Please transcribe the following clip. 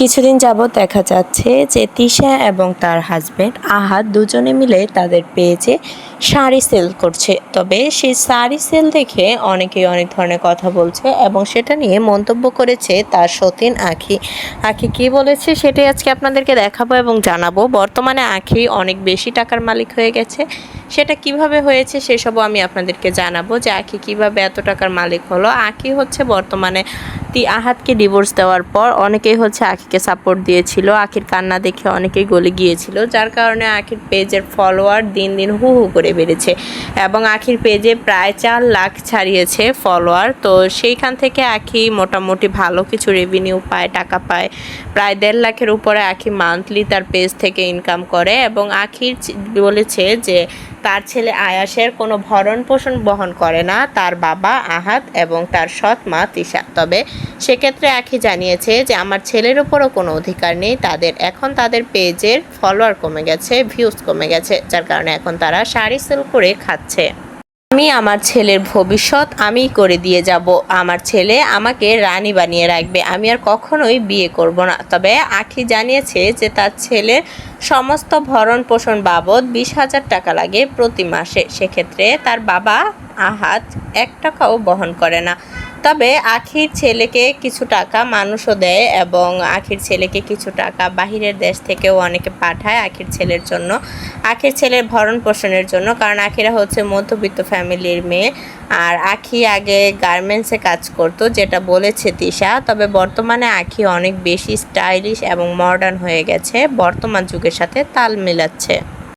কিছুদিন যাবৎ দেখা যাচ্ছে যে তিশা এবং তার হাজবেন্ড আহাদ দুজনে মিলে তাদের পেজে শাড়ি সেল করছে। তবে সেই শাড়ি সেল দেখে অনেকেই অনেক ধরনের কথা বলছে এবং সেটা নিয়ে মন্তব্য করেছে তার সতীন আখি। আখি কি বলেছে সেটাই আজকে আপনাদেরকে দেখাবো এবং জানাব। বর্তমানে আখি অনেক বেশি টাকার মালিক হয়ে গেছে। সেটা কীভাবে হয়েছে সেসবও আমি আপনাদেরকে জানাব যে আখি কীভাবে এত টাকার মালিক হলো। আখি হচ্ছে বর্তমানে তি আহাতকে ডিভোর্স দেওয়ার পর অনেকেই হচ্ছে আখিকে সাপোর্ট দিয়েছিল। আখির কান্না দেখে অনেকেই গলে গিয়েছিল, যার কারণে আখির পেজের ফলোয়ার দিন দিন হু হু করে বেড়েছে এবং আখির পেজে প্রায় চার লাখ ছাড়িয়েছে ফলোয়ার তো সেইখান থেকে আখি মোটামুটি ভালো কিছু রেভিনিউ পায়, টাকা পায়। প্রায় দেড় লাখের উপরে আখি মান্থলি তার পেজ থেকে ইনকাম করে এবং আখির বলেছে যে তার ছেলে আয়াসের কোনো ভরণ পোষণ বহন করে না, তার বাবা আহাত এবং তার সৎ মা তিশা। তবে সেক্ষেত্রে আখি জানিয়েছে যে, আমার ছেলের উপরও কোনো অধিকার নেই, তাদের, এখন তাদের পেজের ফলোয়ার কমে গেছে ভিউজ কমে গেছে, যার কারণে এখন তারা শাড়ি সেল করে খাচ্ছে। আমি আমার ছেলের ভবিষ্যৎ আমি করে দিয়ে যাব। আমার ছেলে আমাকে রানী বানিয়ে রাখবে। আমি আর কখনোই বিয়ে করব না। তবে আখি জানিয়েছে যে তার ছেলের সমস্ত ভরণ পোষণ বাবদ বিশ হাজার টাকা লাগে প্রতি মাসে। সেক্ষেত্রে তার বাবা আহাত এক টাকাও বহন করে না। তবে আখির ছেলেকে কিছু টাকা মানুষও দেয় এবং আখির ছেলেকে কিছু টাকা বাহিরের দেশ থেকেও অনেকে পাঠায় আখির ছেলের জন্য, আখির ছেলের ভরণ পোষণের জন্য, কারণ আখিরা হচ্ছে মধ্যবিত্ত ফ্যামিলির মেয়ে। আর আখি আগে গার্মেন্টসে কাজ করতো, যেটা বলেছে তিশা, তবে বর্তমানে আখি অনেক বেশি স্টাইলিশ এবং মডার্ন হয়ে গেছে। বর্তমান যুগের সাথে তাল মেলাচ্ছে।